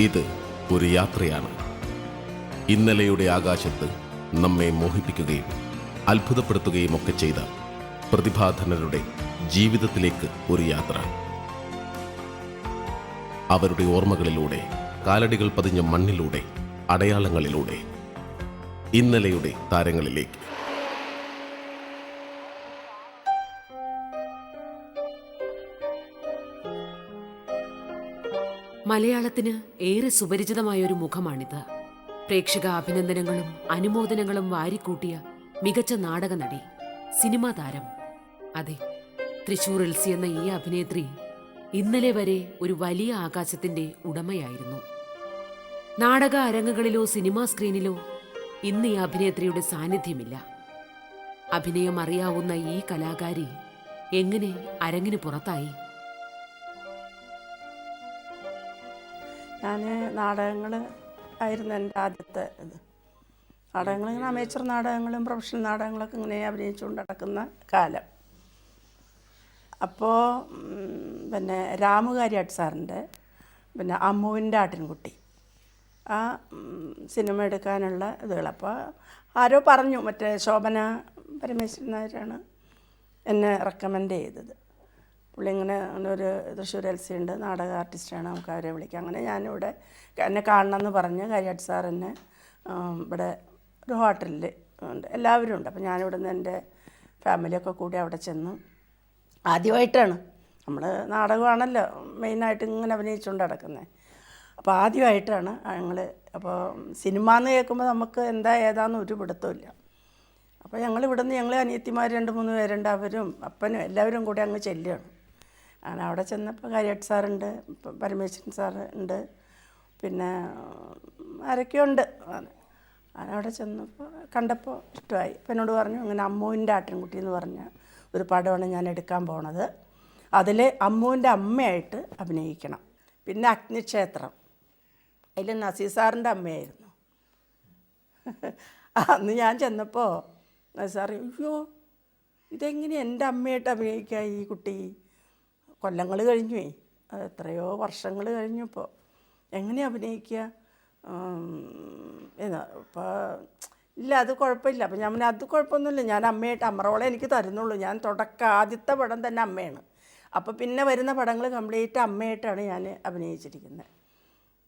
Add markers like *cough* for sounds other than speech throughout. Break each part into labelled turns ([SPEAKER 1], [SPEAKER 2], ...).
[SPEAKER 1] ഇത് ഒരു യാത്രയാണ്. ഇന്നലെയുടെ ആകാശത്ത് നമ്മെ മോഹിപ്പിക്കുകയും അത്ഭുതപ്പെടുത്തുകയും ഒക്കെ ചെയ്ത പ്രതിഭാധനരുടെ ജീവിതത്തിലേക്ക് ഒരു യാത്ര. അവരുടെ ഓർമ്മകളിലൂടെ കാലടികൾ പതിഞ്ഞ മണ്ണിലൂടെ അടയാളങ്ങളിലൂടെ ഇന്നലെയുടെ താരങ്ങളിലേക്ക്.
[SPEAKER 2] മലയാളത്തിന് ഏറെ സുപരിചിതമായ ഒരു മുഖമാണിത്. പ്രേക്ഷക അഭിനന്ദനങ്ങളും അനുമോദനങ്ങളും വാരിക്കൂട്ടിയ മികച്ച നാടക നടി സിനിമാ താരം. അതെ തൃശൂർ എൽസി എന്ന ഈ അഭിനേത്രി ഇന്നലെ വരെ ഒരു വലിയ ആകാശത്തിന്റെ ഉടമയായിരുന്നു. നാടക അരങ്ങുകളിലോ സിനിമാ സ്ക്രീനിലോ ഇന്ന് ഈ അഭിനേത്രിയുടെ സാന്നിധ്യമില്ല. അഭിനയം അറിയാവുന്ന ഈ കലാകാരി എങ്ങനെ അരങ്ങിന് പുറത്തായി?
[SPEAKER 3] ഞാൻ നാടകങ്ങൾ ആയിരുന്നു എന്റെ ആദ്യത്തെ ഇത്. നാടകങ്ങൾ ഇങ്ങനെ അമേച്ചർ നാടകങ്ങളും പ്രൊഫഷണൽ നാടകങ്ങളൊക്കെ ഇങ്ങനെ അഭിനയിച്ചുകൊണ്ട് നടക്കുന്ന കാലം. അപ്പോൾ പിന്നെ രാമുകാരിയാട്ട് സാറിന്റെ പിന്നെ അമ്മുവിന്റെ ആട്ടിൻകുട്ടി. ആ സിനിമ എടുക്കാനുള്ള ഇതുകൾ. അപ്പോൾ ആരോ പറഞ്ഞു മറ്റേ ശോഭന പരമേശ്വരൻ നായരാണ് എന്നെ റെക്കമെൻഡ് ചെയ്തത്. പുള്ളി ഇങ്ങനെ അങ്ങനെ ഒരു തൃശ്ശൂർ എൽ സി ഉണ്ട് നാടക ആർട്ടിസ്റ്റാണ് നമുക്ക് അവരെ വിളിക്കാം. അങ്ങനെ ഞാനിവിടെ എന്നെ കാണണമെന്ന് പറഞ്ഞ് കരിയാട്ട് സാർ എന്നെ ഇവിടെ ഒരു ഹോട്ടലിൽ ഉണ്ട്. എല്ലാവരും ഉണ്ട്. അപ്പോൾ ഞാനിവിടെ നിന്ന് എന്റെ ഫാമിലിയൊക്കെ കൂടി അവിടെ ചെന്നു ആദ്യമായിട്ടാണ് നമ്മൾ നാടകമാണല്ലോ മെയിനായിട്ട് ഇങ്ങനെ അഭിനയിച്ചുകൊണ്ട് നടക്കുന്നത് അപ്പോൾ ആദ്യമായിട്ടാണ് ഞങ്ങൾ അപ്പോൾ സിനിമ എന്ന് കേൾക്കുമ്പോൾ നമുക്ക് എന്താ ഏതാണെന്ന് ഒരു പിടുത്തമില്ല അപ്പോൾ ഞങ്ങൾ ഇവിടുന്ന് ഞങ്ങൾ അനിയത്തിമാർ രണ്ട് മൂന്ന് പേരുണ്ട് അവരും അപ്പനും എല്ലാവരും കൂടി അങ്ങ് ചെല്ലുകയാണ് അങ്ങനെ അവിടെ ചെന്നപ്പോൾ കാര്യാട്ട് സാറുണ്ട് പരമേശ്വരൻ സാറ് ഉണ്ട് പിന്നെ ആരൊക്കെ ഉണ്ട്. അങ്ങനെ അവിടെ ചെന്നപ്പോൾ കണ്ടപ്പോൾ ഇഷ്ടമായി. അപ്പം എന്നോട് പറഞ്ഞു അങ്ങനെ അമ്മുവിന്റെ ആട്ടിൻകുട്ടി എന്ന് പറഞ്ഞ ഒരു പടമാണ് ഞാൻ എടുക്കാൻ പോണത്. അതിൽ അമ്മുവിന്റെ അമ്മയായിട്ട് അഭിനയിക്കണം. പിന്നെ അഗ്നിക്ഷേത്രം. അതിൽ നസീർ സാറിന്റെ അമ്മയായിരുന്നു. *laughs* അന്ന് ഞാൻ ചെന്നപ്പോൾ സാറ് അയ്യോ ഇതെങ്ങനെ എന്റെ അമ്മയായിട്ട് അഭിനയിക്കുക ഈ കുട്ടി? കൊല്ലങ്ങൾ കഴിഞ്ഞു എത്രയോ വർഷങ്ങൾ കഴിഞ്ഞപ്പോൾ എങ്ങനെ അഭിനയിക്കുക എന്നാ ഇപ്പോൾ ഇല്ല അത് കുഴപ്പമില്ല. അപ്പം ഞാൻ അത് കുഴപ്പമൊന്നുമില്ല. ഞാൻ അമ്മയായിട്ട് അമ്മറോളെ എനിക്ക് തരുന്നുള്ളൂ. ഞാൻ തുടക്ക ആദ്യത്തെ പടം തന്നെ അമ്മയാണ്. അപ്പോൾ പിന്നെ വരുന്ന പടങ്ങൾ കംപ്ലീറ്റ് അമ്മയായിട്ടാണ് ഞാൻ അഭിനയിച്ചിരിക്കുന്നത്.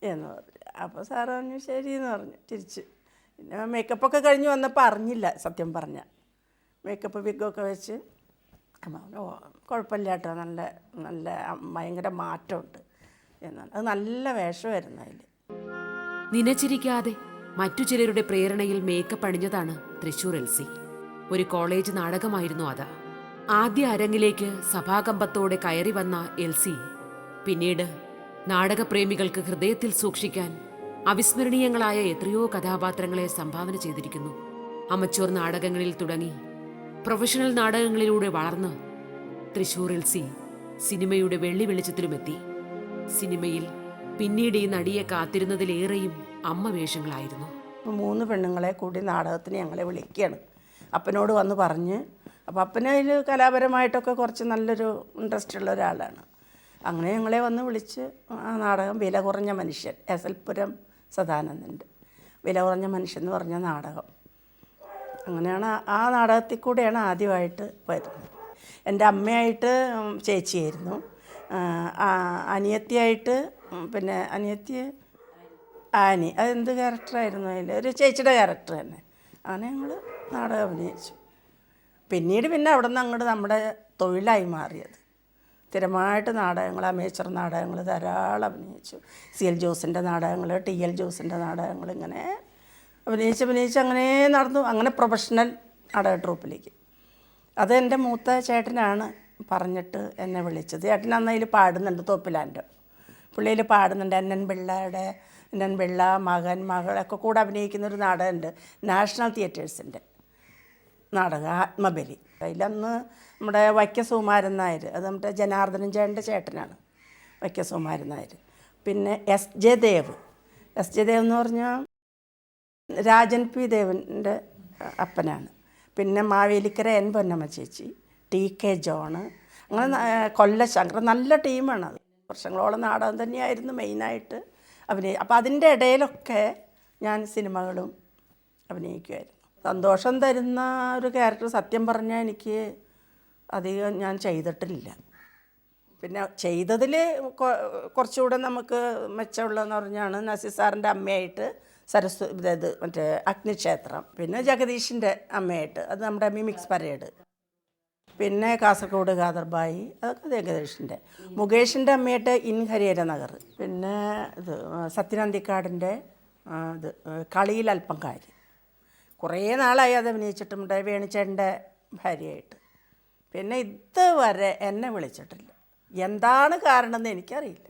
[SPEAKER 3] എന്ന് പറഞ്ഞു. അപ്പോൾ സാർ പറഞ്ഞു ശരി എന്ന് പറഞ്ഞു. തിരിച്ച്. പിന്നെ മേക്കപ്പൊക്കെ കഴിഞ്ഞ് വന്നപ്പോൾ അറിഞ്ഞില്ല സത്യം പറഞ്ഞാൽ മേക്കപ്പ് വിഗൊക്കെ വെച്ച്. ഓ കുഴപ്പമില്ല കേട്ടോ. നല്ല നല്ല ഭയങ്കര മാറ്റമുണ്ട് എന്നാണ്. അത് നല്ല വേഷമായിരുന്നു അതിൽ
[SPEAKER 2] നിനച്ചിരിക്കാതെ മറ്റു ചിലരുടെ പ്രേരണയിൽ മേക്കപ്പ് അണിഞ്ഞതാണ് തൃശൂർ എൽസി ഒരു കോളേജ് നാടകമായിരുന്നു അത്. ആദ്യ അരങ്ങിലേക്ക് സഭാകമ്പത്തോടെ കയറി വന്ന എൽസി പിന്നീട് നാടകപ്രേമികൾക്ക് ഹൃദയത്തിൽ സൂക്ഷിക്കാൻ അവിസ്മരണീയങ്ങളായ എത്രയോ കഥാപാത്രങ്ങളെ സംഭാവന ചെയ്തിരിക്കുന്നു. അമച്ചോർ നാടകങ്ങളിൽ തുടങ്ങി പ്രൊഫഷണൽ നാടകങ്ങളിലൂടെ വളർന്ന് തൃശൂർ എൽസി സിനിമയുടെ വെള്ളി വെളിച്ചത്തിലുമെത്തി സിനിമയിൽ പിന്നീട് ഈ നടിയെ കാത്തിരുന്നതിലേറെയും അമ്മ വേഷങ്ങളായിരുന്നു.
[SPEAKER 3] മൂന്ന് പെണ്ണുങ്ങളെ കൂടി നാടകത്തിന് ഞങ്ങളെ വിളിക്കുകയാണ്. അപ്പനോട് വന്ന് പറഞ്ഞ് അപ്പോൾ അപ്പന് അതിൽ കലാപരമായിട്ടൊക്കെ കുറച്ച് നല്ലൊരു ഇൻട്രസ്റ്റ് ഉള്ള ഒരാളാണ്. അങ്ങനെ ഞങ്ങളെ വന്ന് വിളിച്ച് ആ നാടകം വില കുറഞ്ഞ മനുഷ്യൻ എസൽപുരം സദാനന്ദന്റെ. വില കുറഞ്ഞ മനുഷ്യൻ എന്ന് പറഞ്ഞ നാടകം. അങ്ങനെയാണ് ആ- നാടകത്തിൽ കൂടെയാണ് ആദ്യമായിട്ട് വരുന്നത് എന്റെ അമ്മയായിട്ട് ചേച്ചിയായിരുന്നു. അനിയത്തിയായിട്ട് പിന്നെ അനിയത്തി ആനി. അതെന്ത് ക്യാരക്ടറായിരുന്നു അതിൽ ഒരു ചേച്ചിയുടെ ക്യാരക്ടർ തന്നെ. അങ്ങനെ ഞങ്ങൾ നാടകം അഭിനയിച്ചു. പിന്നീട് പിന്നെ അവിടെ നിന്ന് അങ്ങോട്ട് നമ്മുടെ തൊഴിലായി മാറിയത്. സ്ഥിരമായിട്ട് നാടകങ്ങൾ അമേച്ചർ നാടകങ്ങൾ ധാരാളം അഭിനയിച്ചു. സി എൽ ജോസിന്റെ നാടകങ്ങൾ ടി എൽ ജോസിന്റെ നാടകങ്ങൾ ഇങ്ങനെ അഭിനയിച്ച് അഭിനയിച്ച് അങ്ങനെ നടന്നു. അങ്ങനെ പ്രൊഫഷണൽ നാടക ട്രൂപ്പിലേക്ക് അത് എന്റെ മൂത്ത ചേട്ടനാണ് പറഞ്ഞിട്ട് എന്നെ വിളിച്ചത്. ചേട്ടൻ അന്ന് അതിൽ പാടുന്നുണ്ട് തോപ്പിലാന്റെ പുള്ളിയിൽ പാടുന്നുണ്ട്. എന്നൻ പിള്ളയുടെ എന്നൻ പിള്ള മകൻ മകളൊക്കെ കൂടെ അഭിനയിക്കുന്ന ഒരു നാടകമുണ്ട്. നാഷണൽ തിയേറ്റേഴ്സിന്റെ നാടകം ആത്മബലി. അതിലന്ന് നമ്മുടെ വൈക്ക സുമാരൻ നായർ അത് നമ്മുടെ ജനാർദ്ദനൻ ചേട്ടന്റെ ചേട്ടനാണ് വൈക്ക സുമാരൻ നായർ. പിന്നെ S J Dev S J Dev എന്ന് പറഞ്ഞാൽ രാജൻ പി ദേവന്റെ അപ്പനാണ്. പിന്നെ മാവേലിക്കര എൻ പൊന്നമ്മ ചേച്ചി ടി കെ ജോണ് അങ്ങനെ ന- കൊല്ല ശങ്കർ നല്ല ടീമാണ് അത്. വർഷങ്ങളോളം നാടകം തന്നെയായിരുന്നു മെയിനായിട്ട് അഭിനയി അപ്പോൾ അതിന്റെ ഇടയിലൊക്കെ ഞാൻ സിനിമകളും അഭിനയിക്കുമായിരുന്നു സന്തോഷം തരുന്ന ഒരു ക്യാരക്ടർ സത്യം പറഞ്ഞാൽ എനിക്ക് അധികം ഞാൻ ചെയ്തിട്ടില്ല. പിന്നെ ചെയ്തതിൽ കുറച്ചുകൂടെ നമുക്ക് മെച്ചമുള്ളതെന്ന് പറഞ്ഞാണ് നസീർ സാറിന്റെ അമ്മയായിട്ട് സരസ്വതി ഇത് മറ്റേ അഗ്നിക്ഷേത്രം പിന്നെ ജഗദീഷിന്റെ അമ്മയായിട്ട് അത് നമ്മുടെ മിമിക്സ് പരേഡ്. പിന്നെ കാസർഗോഡ് ഖാദർബായി അതൊക്കെ ജഗദീഷിന്റെ മുകേഷിന്റെ അമ്മയായിട്ട് ഇൻ ഹരിയര നഗർ പിന്നെ ഇത് സത്യനന്ദിക്കാടിന്റെ ഇത് കളിയിൽ അല്പം കാര്യം കുറേ നാളായി അത് അഭിനയിച്ചിട്ടുണ്ട് വേണിച്ചേട്ടന്റെ ഭാര്യയായിട്ട്. പിന്നെ ഇതുവരെ എന്നെ വിളിച്ചിട്ടില്ല. എന്താണ് കാരണം എന്ന് എനിക്കറിയില്ല.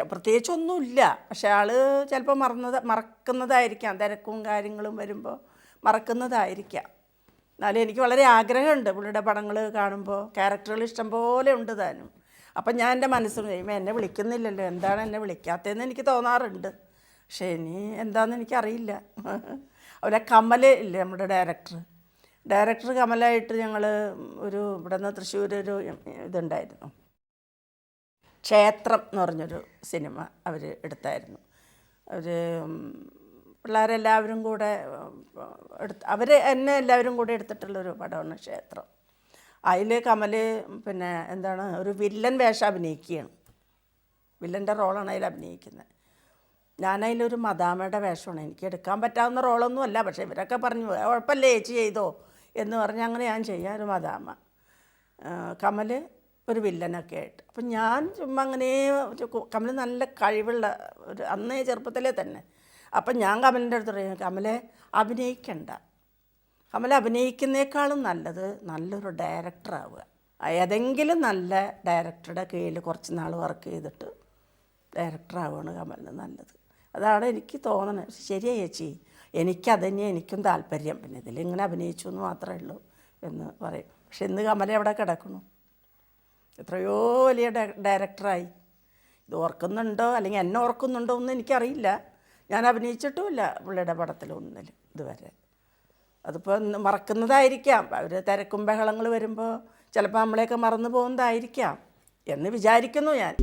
[SPEAKER 3] ക- പ്രത്യേകിച്ചൊന്നുമില്ല. പക്ഷെ ആൾ ചിലപ്പോൾ മറന്നത് മറക്കുന്നതായിരിക്കാം. തിരക്കും കാര്യങ്ങളും വരുമ്പോൾ മറക്കുന്നതായിരിക്കാം. എന്നാലും എനിക്ക് വളരെ ആഗ്രഹമുണ്ട് പുള്ളിയുടെ പടങ്ങൾ കാണുമ്പോൾ ക്യാരക്ടറുകൾ ഇഷ്ടം പോലെ ഉണ്ട് താനും. അപ്പം ഞാൻ എന്റെ മനസ്സിൽ കഴിയുമ്പോൾ എന്നെ വിളിക്കുന്നില്ലല്ലോ. എന്താണ് എന്നെ വിളിക്കാത്തതെന്ന് എനിക്ക് തോന്നാറുണ്ട്. പക്ഷേ ഇനി എന്താണെന്ന് എനിക്കറിയില്ല. അവരെ കമൽ ഇല്ലേ നമ്മുടെ ഡയറക്ടർ? ഡയറക്ടർ കമലായിട്ട് ഞങ്ങൾ ഒരു ഇവിടെ നിന്ന് തൃശ്ശൂർ ഒരു ഇതുണ്ടായിരുന്നു. ക്ഷേത്രം എന്ന് പറഞ്ഞൊരു സിനിമ അവർ എടുത്തായിരുന്നു. അവർ പിള്ളേരെല്ലാവരും കൂടെ എടുത്ത് അവർ എന്നെ എല്ലാവരും കൂടെ എടുത്തിട്ടുള്ളൊരു പടമാണ് ക്ഷേത്രം. അതിൽ കമൽ പിന്നെ എന്താണ് ഒരു വില്ലൻ വേഷം അഭിനയിക്കുകയാണ്. വില്ലന്റെ റോളാണ് അതിൽ അഭിനയിക്കുന്നത്. ഞാനതിലൊരു മദാമയുടെ വേഷമാണ്. എനിക്ക് എടുക്കാൻ പറ്റാവുന്ന റോളൊന്നും അല്ല പക്ഷേ ഇവരൊക്കെ പറഞ്ഞു കുഴപ്പമില്ല ചേച്ചി ചെയ്തോ എന്ന് പറഞ്ഞ് അങ്ങനെ ഞാൻ ചെയ്യാം ഒരു മദാമ. കമൽ ഒരു വില്ലനൊക്കെ ആയിട്ട്. അപ്പം ഞാൻ ചുമ്മാ അങ്ങനെ കമൽ നല്ല കഴിവുള്ള ഒരു അന്നേ ചെറുപ്പത്തിലേ തന്നെ. അപ്പം ഞാൻ കമലിന്റെ അടുത്ത് പറയും കമലെ അഭിനയിക്കണ്ട. കമൽ അഭിനയിക്കുന്നേക്കാളും നല്ലത് നല്ലൊരു ഡയറക്ടറാവുക. ഏതെങ്കിലും നല്ല ഡയറക്ടറുടെ കീഴിൽ കുറച്ച് നാൾ വർക്ക് ചെയ്തിട്ട് ഡയറക്ടറാവുകയാണ് കമലിന് നല്ലത്. അതാണ് എനിക്ക് തോന്നുന്നത് ശരിയാ ചേച്ചി എനിക്കത് തന്നെ എനിക്കും താല്പര്യം. പിന്നെ ഇതിലിങ്ങനെ അഭിനയിച്ചു എന്ന് മാത്രമേ ഉള്ളൂ എന്ന് പറയും. പക്ഷെ ഇന്ന് കമല എവിടെ കിടക്കുന്നു? എത്രയോ വലിയ ഡയ- ഡയറക്ടറായി. ഇത് ഓർക്കുന്നുണ്ടോ? അല്ലെങ്കിൽ എന്നെ ഓർക്കുന്നുണ്ടോ എന്ന് എനിക്കറിയില്ല. ഞാൻ അഭിനയിച്ചിട്ടുമില്ല പുള്ളിയുടെ പടത്തിലൊന്നിൽ ഇതുവരെ. അതിപ്പോൾ മറക്കുന്നതായിരിക്കാം. അവർ തിരക്കും ബഹളങ്ങൾ വരുമ്പോൾ ചിലപ്പോൾ നമ്മളെയൊക്കെ മറന്നു പോകുന്നതായിരിക്കാം എന്ന് വിചാരിക്കുന്നു ഞാൻ.